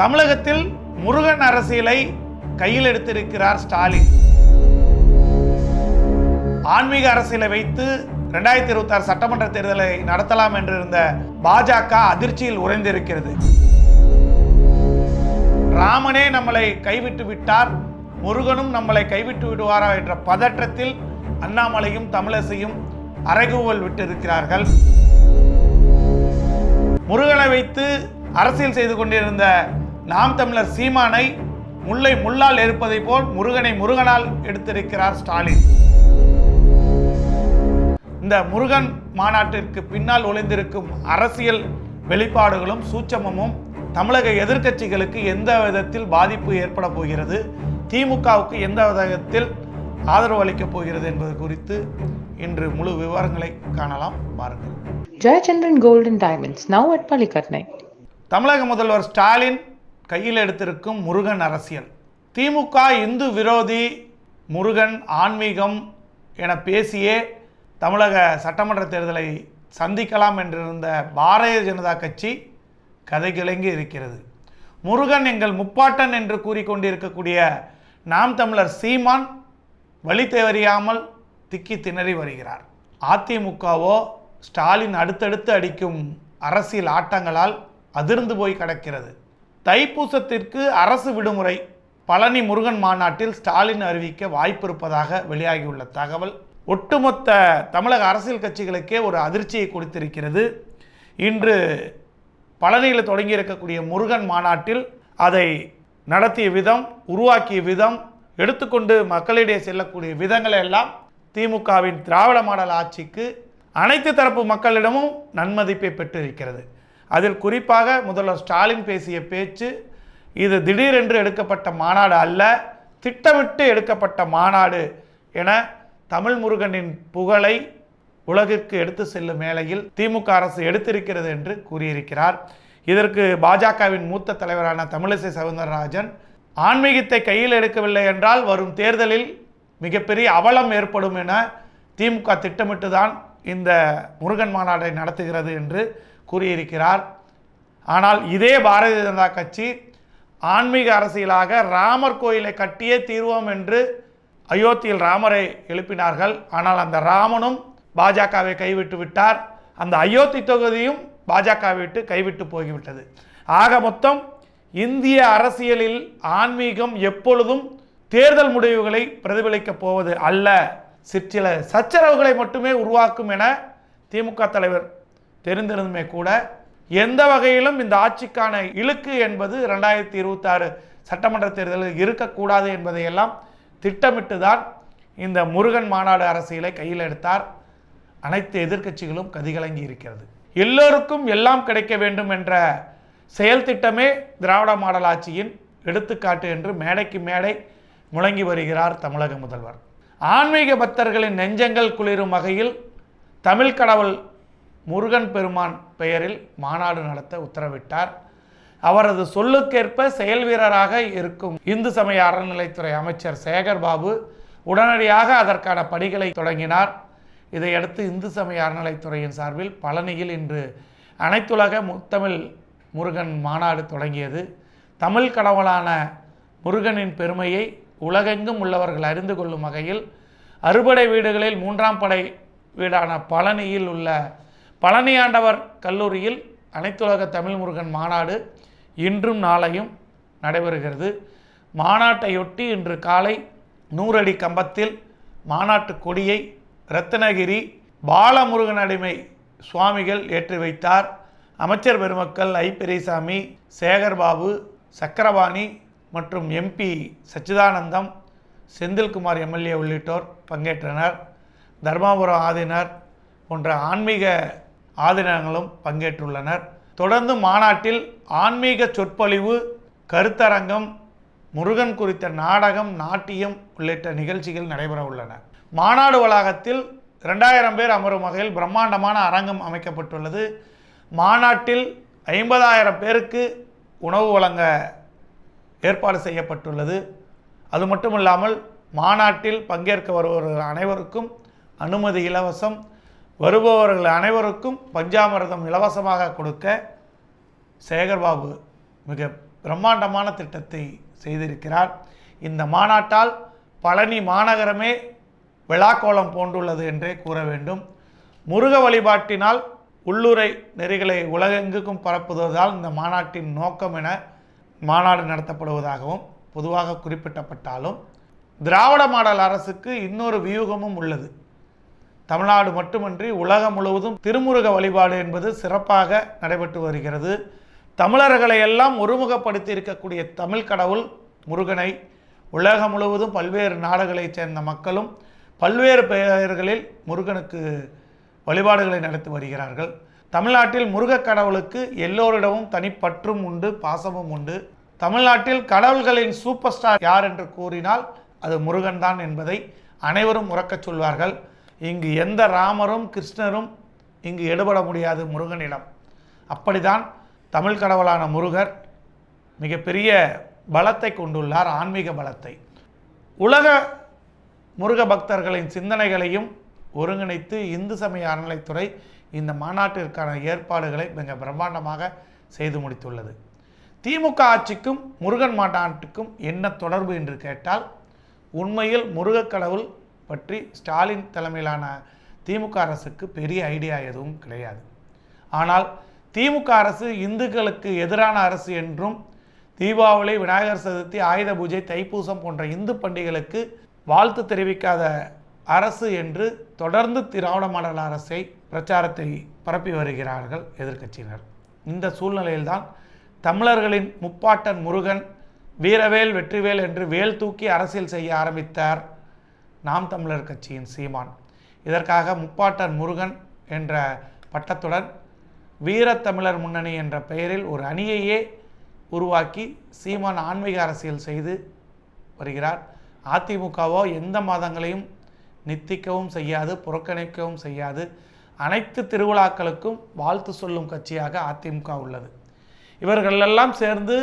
தமிழகத்தில் முருகன் அரசியலை கையில் எடுத்திருக்கிறார் ஸ்டாலின். ஆன்மீக அரசியலை வைத்து ரெண்டாயிரத்தி இருபத்தி ஆறு சட்டமன்ற தேர்தலை நடத்தலாம் என்றிருந்த பாஜக அதிர்ச்சியில் உறைந்திருக்கிறது. ராமனே நம்மளை கைவிட்டு விட்டார் முருகனும் நம்மளை கைவிட்டு விடுவாரா என்ற பதற்றத்தில் அண்ணாமலையும் தமிழசையும் அரைகூவல் விட்டிருக்கிறார்கள். முருகனை வைத்து அரசியல் செய்து கொண்டிருந்த நாம் தமிழர் சீமானை முல்லை முள்ளால் எடுப்பதைப் போல் முருகனை முருகனால் எடுத்திருக்கிறார் ஸ்டாலின். இந்த முருகன் மாநாட்டிற்கு பின்னால் ஒளிந்திருக்கும் அரசியல் வெளிப்பாடுகளும் சூட்சமமும் தமிழக எதிர்க்கட்சிகளுக்கு எந்த விதத்தில் பாதிப்பு ஏற்பட போகிறது திமுகவுக்கு எந்த விதத்தில் ஆதரவு அளிக்கப் போகிறது என்பது குறித்து இன்று முழு விவரங்களை காணலாம். பாருங்கள். Gold and Diamonds, now at Palikatnai. தமிழக முதல்வர் ஸ்டாலின் கையில் எடுத்திருக்கும் முருகன் அரசியல். திமுக இந்து விரோதி முருகன் ஆன்மீகம் என பேசியே தமிழக சட்டமன்ற தேர்தலை சந்திக்கலாம் என்றிருந்த பாரதிய ஜனதா கட்சி கதை கிளங்கி இருக்கிறது. முருகன் எங்கள் முப்பாட்டன் என்று கூறிக்கொண்டிருக்கக்கூடிய நாம் தமிழர் சீமான் வழி தேவறியாமல் திக்கி திணறி வருகிறார். அதிமுகவோ ஸ்டாலின் அடுத்தடுத்து அடிக்கும் அரசியல் ஆட்டங்களால் அதிர்ந்து போய் கிடக்கிறது. தைப்பூசத்திற்கு அரசு விடுமுறை. பழனி முருகன் மாநாட்டில் ஸ்டாலின் அறிவிக்க வாய்ப்பு இருப்பதாக வெளியாகியுள்ள தகவல். ஒட்டுமொத்த தமிழக அரசியல் கட்சிகளுக்கே ஒரு அதிர்ச்சியை கொடுத்திருக்கிறது. இன்று பழனியில் தொடங்கியிருக்கக்கூடிய முருகன் மாநாட்டில் அதை நடத்திய விதம் உருவாக்கிய விதம் எடுத்துக்கொண்டு மக்களிடையே செல்லக்கூடிய விதங்களை எல்லாம் திமுகவின் திராவிட மாடல் ஆட்சிக்கு அனைத்து தரப்பு மக்களிடமும் நன்மதிப்பை பெற்றிருக்கிறது. அதில் குறிப்பாக முதல்வர் ஸ்டாலின் பேசிய பேச்சு இது திடீரென்று எடுக்கப்பட்ட மாநாடு அல்ல திட்டமிட்டு எடுக்கப்பட்ட மாநாடு என தமிழ் முருகனின் புகழை உலகிற்கு எடுத்து செல்லும் வேளையில் திமுக அரசு எடுத்திருக்கிறது என்று கூறியிருக்கிறார். இதற்கு பாஜகவின் மூத்த தலைவரான தமிழிசை சவுந்தரராஜன் ஆன்மீகத்தை கையில் எடுக்கவில்லை என்றால் வரும் தேர்தலில் மிகப்பெரிய அவலம் ஏற்படும் என திமுக திட்டமிட்டு தான் இந்த முருகன் மாநாட்டை நடத்துகிறது என்று கூறியிருக்கிறார். ஆனால் இதே பாரதிய ஜனதா கட்சி ஆன்மீக அரசியலாக ராமர் கோயிலை கட்டியே தீர்வோம் என்று அயோத்தியில் ராமரை எழுப்பினார்கள். ஆனால் அந்த ராமனும் பாஜகவை கைவிட்டு விட்டார். அந்த அயோத்தி தொகுதியும் பாஜக விட்டு கைவிட்டு போய்விட்டது. ஆக மொத்தம் இந்திய அரசியலில் ஆன்மீகம் எப்பொழுதும் தேர்தல் முடிவுகளை பிரதிபலிக்கப் போவது அல்ல. சிற்சில சச்சரவுகளை மட்டுமே உருவாக்கும் என திமுக தலைவர் தெரிந்திருந்துமே கூட எந்த வகையிலும் இந்த ஆட்சிக்கான இழுக்கு என்பது ரெண்டாயிரத்தி இருபத்தாறு சட்டமன்ற தேர்தலில் இருக்கக்கூடாது என்பதையெல்லாம் திட்டமிட்டு தான் இந்த முருகன் மாநாடு அரசியலை கையில் எடுத்தார். அனைத்து எதிர்க்கட்சிகளும் கதிகலங்கி இருக்கிறது. எல்லோருக்கும் எல்லாம் கிடைக்க வேண்டும் என்ற செயல் திட்டமே திராவிட மாடல் ஆட்சியின் எடுத்துக்காட்டு என்று மேடைக்கு மேடை முழங்கி வருகிறார் தமிழக முதல்வர். ஆன்மீக பக்தர்களின் நெஞ்சங்கள் குளிரும் வகையில் தமிழ் கடவுள் முருகன் பெருமான் பெயரில் மாநாடு நடத்த உத்தரவிட்டார். அவரது சொல்லுக்கேற்ப செயல் வீரராக இருக்கும் இந்து சமய அறநிலைத்துறை அமைச்சர் சேகர் பாபு உடனடியாக அதற்கான பணிகளை தொடங்கினார். இதையடுத்து இந்து சமய அறநிலைத்துறையின் சார்பில் பழனியில் இன்று அனைத்துலக முத்தமிழ் முருகன் மாநாடு தொடங்கியது. தமிழ் கடவுளான முருகனின் பெருமையை உலகெங்கும் உள்ளவர்கள் அறிந்து கொள்ளும் வகையில் அறுபடை வீடுகளில் மூன்றாம் படை வீடான பழனியில் உள்ள பழனியாண்டவர் கல்லூரியில் அனைத்துலக தமிழ் முருகன் மாநாடு இன்றும் நாளையும் நடைபெறுகிறது. மாநாட்டையொட்டி இன்று காலை நூறடி கம்பத்தில் மாநாட்டு கொடியை ரத்னகிரி பாலமுருகன் அடிமை சுவாமிகள் ஏற்றி வைத்தார். அமைச்சர் பெருமக்கள் ஐ. பெரியசாமி சேகர்பாபு சக்கரபாணி மற்றும் எம்பி சச்சிதானந்தம் செந்தில்குமார் எம்எல்ஏ உள்ளிட்டோர் பங்கேற்றனர். தர்மாபுரம் ஆதினர் போன்ற ஆன்மீக ஆதீனங்களும் பங்கேற்றுள்ளனர். தொடர்ந்து மாநாட்டில் ஆன்மீக சொற்பொழிவு கருத்தரங்கம் முருகன் குறித்த நாடகம் நாட்டியம் உள்ளிட்ட நிகழ்ச்சிகள் நடைபெற உள்ளன. மாநாடு வளாகத்தில் ரெண்டாயிரம் பேர் அமரும் வகையில் பிரம்மாண்டமான அரங்கம் அமைக்கப்பட்டுள்ளது. மாநாட்டில் ஐம்பதாயிரம் பேருக்கு உணவு வழங்க ஏற்பாடு செய்யப்பட்டுள்ளது. அது மட்டும் இல்லாமல் மாநாட்டில் பங்கேற்க வருபவர்கள் அனைவருக்கும் அனுமதி இலவசம் வருபவர்கள் அனைவருக்கும் பஞ்சாமிர்தம் இலவசமாக கொடுக்க சேகர்பாபு மிக பிரம்மாண்டமான திட்டத்தை செய்திருக்கிறார். இந்த மாநாட்டால் பழனி மாநகரமே விழாக்கோலம் போன்றுள்ளது என்றே கூற வேண்டும். முருக வழிபாட்டினால் உள்ளுரை நெறிகளை உலகெங்குக்கும் பரப்புவதால் இந்த மாநாட்டின் நோக்கம் என மாநாடு நடத்தப்படுவதாகவும் பொதுவாக குறிப்பிட்டப்பட்டாலும் திராவிட மாடல் அரசுக்கு இன்னொரு வியூகமும் உள்ளது. தமிழ்நாடு மட்டுமன்றி உலகம் முழுவதும் திருமுருக வழிபாடு என்பது சிறப்பாக நடைபெற்று வருகிறது. தமிழர்களை எல்லாம் ஒருமுகப்படுத்தி இருக்கக்கூடிய தமிழ் கடவுள் முருகனை உலகம் முழுவதும் பல்வேறு நாடுகளைச் சேர்ந்த மக்களும் பல்வேறு பெயர்களில் முருகனுக்கு வழிபாடுகளை நடத்தி வருகிறார்கள். தமிழ்நாட்டில் முருகக் கடவுளுக்கு எல்லோரிடமும் தனிப்பற்றும் உண்டு பாசமும் உண்டு. தமிழ்நாட்டில் கடவுள்களின் சூப்பர் ஸ்டார் யார் என்று கூறினால் அது முருகன் தான் என்பதை அனைவரும் உறக்கச் சொல்வார்கள். இங்கு எந்த ராமரும் கிருஷ்ணரும் இங்கு எடுபட முடியாது முருகனிடம். அப்படிதான் தமிழ் கடவுளான முருகர் மிகப்பெரிய பலத்தை கொண்டுள்ளார் ஆன்மீக பலத்தை. உலக முருக பக்தர்களின் சிந்தனைகளையும் ஒருங்கிணைத்து இந்து சமய அறநிலைத்துறை இந்த மாநாட்டிற்கான ஏற்பாடுகளை மிக பிரம்மாண்டமாக செய்து முடித்துள்ளது. திமுக ஆட்சிக்கும் முருகன் மாநாட்டுக்கும் என்ன தொடர்பு என்று கேட்டால் உண்மையில் முருகக் கடவுள் பற்றி ஸ்டாலின் தலைமையிலான திமுக அரசுக்கு பெரிய ஐடியா எதுவும் கிடையாது. ஆனால் திமுக அரசு இந்துக்களுக்கு எதிரான அரசு என்றும் தீபாவளி விநாயகர் சதுர்த்தி ஆயுத பூஜை தைப்பூசம் போன்ற இந்து பண்டிகைகளுக்கு வாழ்த்து தெரிவிக்காத அரசு என்று தொடர்ந்து திராவிட மாடல் அரசை பிரச்சாரத்தை பரப்பி வருகிறார்கள் எதிர்க்கட்சியினர். இந்த சூழ்நிலையில்தான் தமிழர்களின் முப்பாட்டன் முருகன் வீரவேல் வெற்றிவேல் என்று வேல் தூக்கி அரசியல் செய்ய ஆரம்பித்தார் நாம் தமிழர் கட்சியின் சீமான். இதற்காக முப்பாட்டர் முருகன் என்ற பட்டத்துடன் வீரத்தமிழர் முன்னணி என்ற பெயரில் ஒரு அணியையே உருவாக்கி சீமான் ஆன்மீக அரசியல் செய்து வருகிறார். அதிமுகவோ எந்த மதங்களையும் நித்திக்கவும் செய்யாது புறக்கணிக்கவும் செய்யாது. அனைத்து திருவிழாக்களுக்கும் வாழ்த்து சொல்லும் கட்சியாக அதிமுக உள்ளது. இவர்களெல்லாம் சேர்ந்து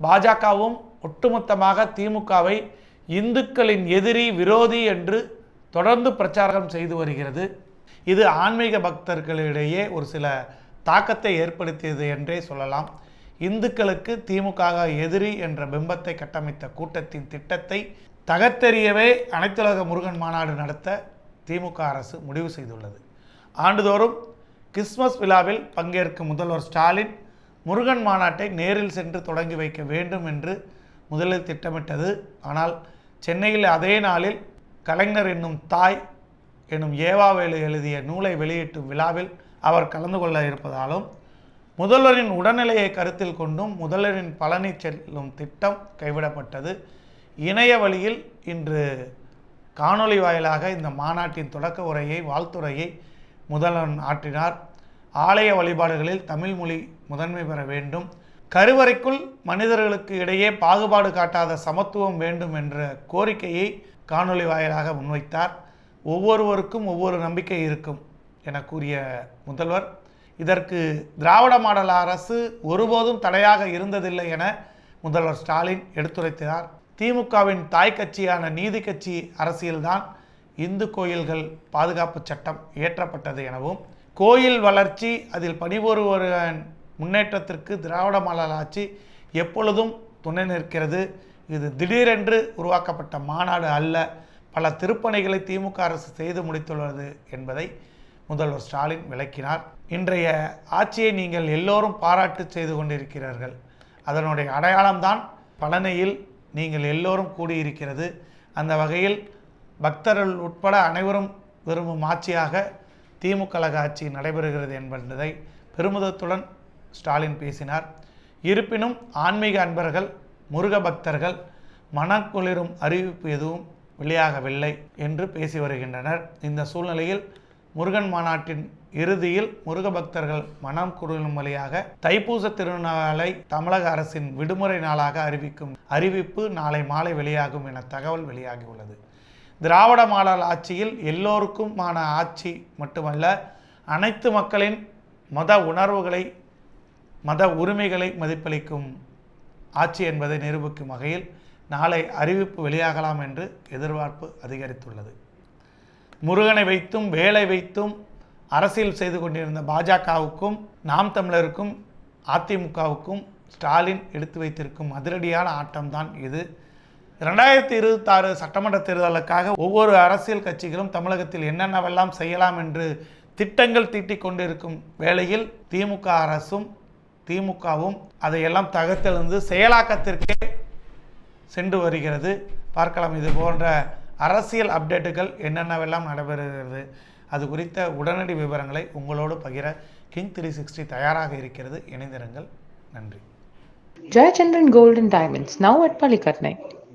பாஜகவும் ஒட்டுமொத்தமாக திமுகவை இந்துக்களின் எதிரி விரோதி என்று தொடர்ந்து பிரச்சாரம் செய்து வருகிறது. இது ஆன்மீக பக்தர்களிடையே ஒரு சில தாக்கத்தை ஏற்படுத்தியது என்றே சொல்லலாம். இந்துக்களுக்கு திமுக எதிரி என்ற பிம்பத்தை கட்டமைத்த கூட்டத்தின் திட்டத்தை தகர்த்தெறியவே அனைத்துலக முருகன் மாநாடு நடத்த திமுக அரசு முடிவு செய்துள்ளது. ஆண்டுதோறும் கிறிஸ்மஸ் விழாவில் பங்கேற்கும் முதல்வர் ஸ்டாலின் முருகன் மாநாட்டை நேரில் சென்று தொடங்கி வைக்க வேண்டும் என்று முதலில் திட்டமிட்டது. ஆனால் சென்னையில் அதே நாளில் கலைஞர் என்னும் தாய் என்னும் ஏவாவேலு எழுதிய நூலை வெளியிட்டும் விழாவில் அவர் கலந்து கொள்ள இருப்பதாலும் முதல்வரின் உடல்நிலையை கருத்தில் கொண்டும் முதல்வரின் பழனி செல்லும் திட்டம் கைவிடப்பட்டது. இணைய வழியில் இன்று காணொளி வாயிலாக இந்த மாநாட்டின் தொடக்க உரையை வாழ்த்துறையை முதல்வன் ஆற்றினார். ஆலய வழிபாடுகளில் தமிழ் மொழி முதன்மை பெற வேண்டும். கருவறைக்குள் மனிதர்களுக்கு இடையே பாகுபாடு காட்டாத சமத்துவம் வேண்டும் என்ற கோரிக்கையை காணொளி வாயிலாக முன்வைத்தார். ஒவ்வொருவருக்கும் ஒவ்வொரு நம்பிக்கை இருக்கும் என கூறிய முதல்வர் இதற்கு திராவிட மாடல் அரசு ஒருபோதும் தடையாக இருந்ததில்லை என முதல்வர் ஸ்டாலின் எடுத்துரைத்தார். திமுகவின் தாய் கட்சியான நீதி கட்சி அரசியல்தான் இந்து கோயில்கள் பாதுகாப்பு சட்டம் இயற்றப்பட்டது எனவும் கோயில் வளர்ச்சி அதில் பணிபுரிவோரின் முன்னேற்றத்திற்கு திராவிட மாடல் ஆட்சி எப்பொழுதும் துணை நிற்கிறது. இது திடீரென்று உருவாக்கப்பட்ட மாநாடு அல்ல பல திருப்பணிகளை திமுக அரசு செய்து முடித்துள்ளது என்பதை முதல்வர் ஸ்டாலின் விளக்கினார். இன்றைய ஆட்சியை நீங்கள் எல்லோரும் பாராட்டு செய்து கொண்டிருக்கிறீர்கள். அதனுடைய அடையாளம்தான் பழனியில் நீங்கள் எல்லோரும் கூடியிருக்கிறது. அந்த வகையில் பக்தர்கள் உட்பட அனைவரும் விரும்பும் ஆட்சியாக திமுக கழக ஆட்சி நடைபெறுகிறது என்பதை பெருமிதத்துடன் ஸ்டாலின் பேசினார். இருப்பினும் ஆன்மீக அன்பர்கள் முருக பக்தர்கள் மனக்குளிரும் அறிவிப்பு எதுவும் வெளியாகவில்லை என்று பேசி வருகின்றனர். இந்த சூழ்நிலையில் முருகன் மாநாட்டின் இறுதியில் முருக பக்தர்கள் மனம் குளிரும் வழியாக தைப்பூச திருநாளை தமிழக அரசின் விடுமுறை நாளாக அறிவிக்கும் அறிவிப்பு நாளை மாலை வெளியாகும் என தகவல் வெளியாகியுள்ளது. திராவிட மாடல் ஆட்சியில் எல்லோருக்குமான ஆட்சி மட்டுமல்ல அனைத்து மக்களின் மத உணர்வுகளை மத உரிமைகளை மதிப்பளிக்கும் ஆட்சி என்பதை நிரூபிக்கும் வகையில் நாளை அறிவிப்பு வெளியாகலாம் என்று எதிர்பார்ப்பு அதிகரித்துள்ளது. முருகனை வைத்தும் வேலை வைத்தும் அரசியல் செய்து கொண்டிருந்த பாஜகவுக்கும் நாம் தமிழருக்கும் அதிமுகவுக்கும் ஸ்டாலின் எடுத்து வைத்திருக்கும் அதிரடியான ஆட்டம்தான் இது. ரெண்டாயிரத்தி இருபத்தாறு சட்டமன்ற தேர்தலுக்காக ஒவ்வொரு அரசியல் கட்சிகளும் தமிழகத்தில் என்னென்னவெல்லாம் செய்யலாம் என்று திட்டங்கள் தீட்டிக் கொண்டிருக்கும் வேளையில் திமுக அரசும் திமுகவும் அதையெல்லாம் தகர்த்தெழுந்து செயலாக்கத்திற்கே சென்று வருகிறது. பார்க்கலாம் இது போன்ற அரசியல் அப்டேட்டுகள் என்னென்னவெல்லாம் நடைபெறுகிறது. அது குறித்த உடனடி விவரங்களை உங்களோடு பகிர கிங் த்ரீ சிக்ஸ்டி தயாராக இருக்கிறது. இணைந்திருங்கள். நன்றி. Jayachandran golden diamonds now at at